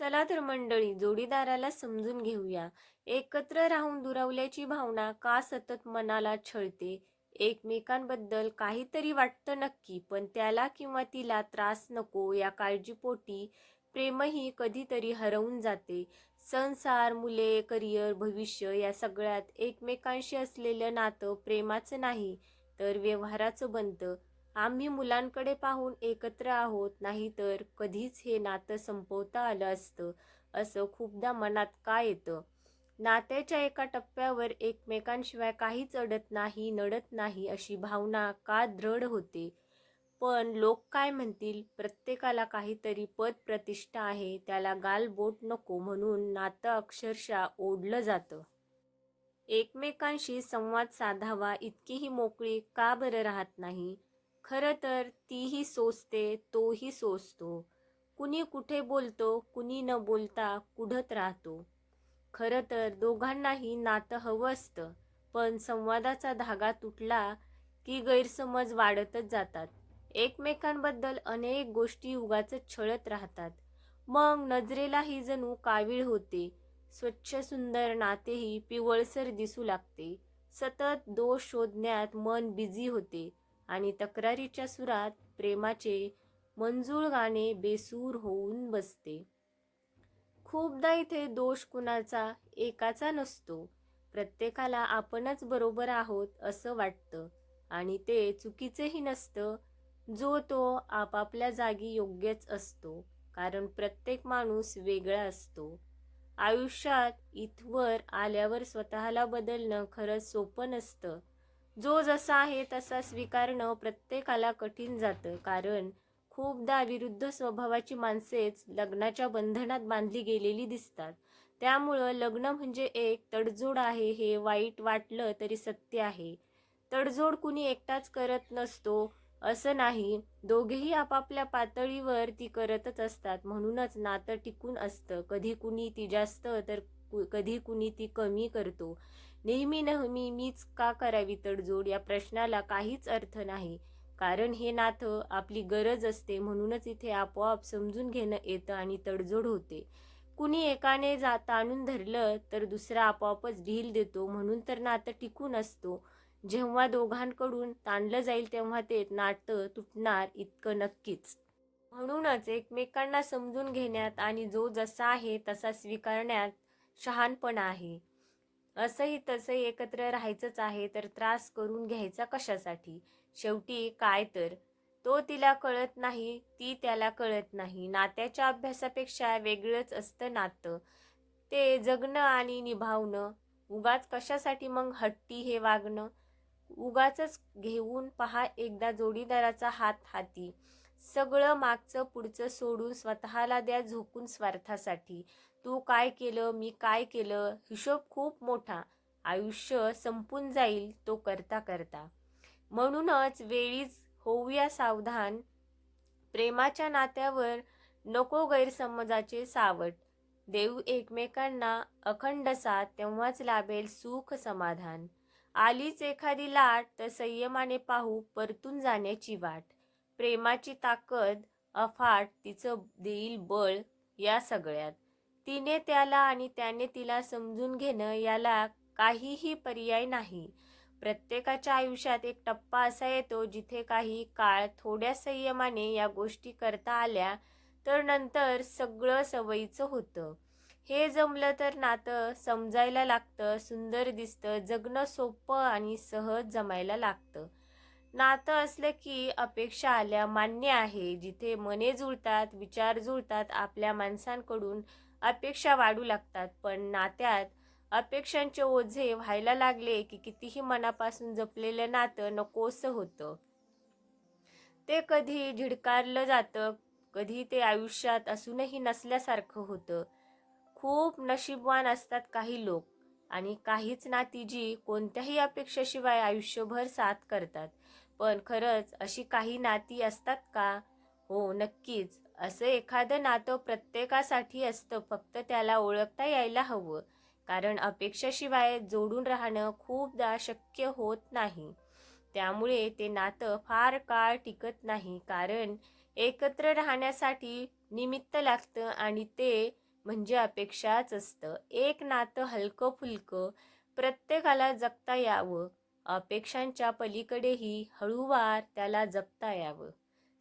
चला तर मंडळी जोडीदाराला समजून घेऊया. एकत्र राहून दुरावल्याची भावना का सतत मनाला छळते? एकमेकांबद्दल काहीतरी वाटतं नक्की पण त्याला किंवा तिला त्रास नको या काळजीपोटी प्रेमही कधीतरी हरवून जाते. संसार मुले करिअर भविष्य या सगळ्यात एकमेकांशी असलेलं नातं प्रेमाचं नाही तर व्यवहाराचं बनतं. आम्ही मुलांकडे पाहून एकत्र आहोत नाहीतर कधीच हे नातं संपवता आलं असतं असं खूपदा मनात का येतं? नात्याच्या एका टप्प्यावर एकमेकांशिवाय काहीच अडत नाही नडत नाही अशी भावना का दृढ होते? पण लोक काय म्हणतील? प्रत्येकाला काहीतरी पद प्रतिष्ठा आहे त्याला गालबोट नको म्हणून नातं अक्षरशः ओढलं जातं. एकमेकांशी संवाद साधावा इतकीही मोकळी का बरं राहत नाही? खरं तर तीही सोसते तोही सोसतो. कुणी कुठे बोलतो कुणी न बोलता कुढत राहतो. खरं तर दोघांनाही नातं हवं असतं पण संवादाचा धागा तुटला की गैरसमज वाढतच जातात. एकमेकांबद्दल अनेक गोष्टी उगाच छळत राहतात. मग नजरेलाही जणू कावीळ होते. स्वच्छ सुंदर नातेही पिवळसर दिसू लागते. सतत दोष शोधण्यात मन बिझी होते. आणि तक्रारीच्या सुरात प्रेमाचे मंजूळ गाणे बेसूर होऊन बसते. खूपदा इथे दोष कुणाचा एकाचा नसतो. प्रत्येकाला आपणच बरोबर आहोत असं वाटतं. आणि ते चुकीचेही नसतं. जो तो आपापल्या जागी योग्यच असतो. कारण प्रत्येक माणूस वेगळा असतो. आयुष्यात इथवर आल्यावर स्वतःला बदलणं खरंच सोपं नसतं. जो जसा आहे तसा स्वीकारणं प्रत्येकाला कठीण जातं. कारण खूपदा विरुद्ध स्वभावाची माणसेच लग्नाच्या बंधनात बांधली गेलेली दिसतात. त्यामुळं लग्न म्हणजे एक तडजोड आहे हे वाईट वाटलं तरी सत्य आहे. तडजोड कुणी एकटाच करत नसतो असं नाही. दोघेही आपापल्या पातळीवर ती करतच असतात. म्हणूनच नातं टिकून असतं. कधी कुणी ती जास्त तर कधी कुणी ती कमी करतो. नेहमी नेहमी मीच का करावी तडजोड? या प्रश्नाला काहीच अर्थ नाही. कारण हे नातं आपली गरज असते म्हणूनच इथे आपोआप समजून घेणं येतं आणि तडजोड होते. कुणी एकाने जा ताणून धरलं तर दुसरा आपोआपच ढील देतो म्हणून तर नातं टिकून असतो. जेव्हा दोघांकडून ताणलं जाईल तेव्हा ते नातं तुटणार इतकं नक्कीच. म्हणूनच एकमेकांना समजून घेण्यात आणि जो जसा आहे तसा स्वीकारण्यात शहाणपणा आहे. असंही तसंही एकत्र राहायचंच आहे तर त्रास करून घ्यायचा कशासाठी? शेवटी काय तर? तो तिला कळत नाही ती त्याला कळत नाही. नात्याच्या अभ्यासापेक्षा वेगळंच असतं नातं. ते जगणं आणि निभावणं. उगाच कशासाठी मग हट्टी हे वागणं? उगाच घेऊन पहा एकदा जोडीदाराचा हात हाती. सगळं मागचं पुढचं सोडून स्वतःला द्या झोकून स्वार्थासाठी. तू काय केलं मी काय केलं हिशोब खूप मोठा. आयुष्य संपून जाईल तो करता करता. म्हणूनच वेळीच होऊया सावधान. प्रेमाच्या नात्यावर नको गैरसमजाचे सावट. देऊ एकमेकांना अखंड साथ तेव्हाच लाभेल सुख समाधान. आलीच एखादी लाट तर संयमाने पाहू परतून जाण्याची वाट. प्रेमाची ताकद अफाट तिचं देईल बळ या सगळ्यात. तिने त्याला आणि त्याने तिला समजून घेणं याला काहीही पर्याय नाही. प्रत्येकाच्या आयुष्यात एक टप्पा असा येतो जिथे काही काळ थोड्या संयमाने या गोष्टी करता आल्या तर नंतर सगळं सवयीचं होतं. हे जमलं तर नातं समजायला लागतं सुंदर दिसतं जगणं सोपं आणि सहज जमायला लागतं. नातं असलं की अपेक्षा आल्या मान्य आहे. जिथे मने जुळतात विचार जुळतात आपल्या माणसांकडून अपेक्षा वाढू लागतात. पण नात्यात अपेक्षांचे ओझे व्हायला लागले की कितीही मनापासून जपलेलं नातं नकोसं होतं. ते कधी झिडकारलं जातं कधी ते आयुष्यात असूनही नसल्यासारखं होतं. खूप नशीबवान असतात काही लोक आणि काहीच नाती जी कोणत्याही अपेक्षेशिवाय आयुष्यभर साथ करतात. पण खरंच अशी काही नाती असतात का? हो नक्कीच. असं एखादं नातं प्रत्येकासाठी असतं फक्त त्याला ओळखता यायला हवं. कारण अपेक्षाशिवाय जोडून राहणं खूपदा शक्य होत नाही. त्यामुळे ते नातं फार काळ टिकत नाही. कारण एकत्र राहण्यासाठी निमित्त लागतं आणि ते म्हणजे अपेक्षाच असतं. एक नातं हलकं फुलकं प्रत्येकाला जगता यावं. अपेक्षांच्या पलीकडेही हळूवार त्याला जगता यावं.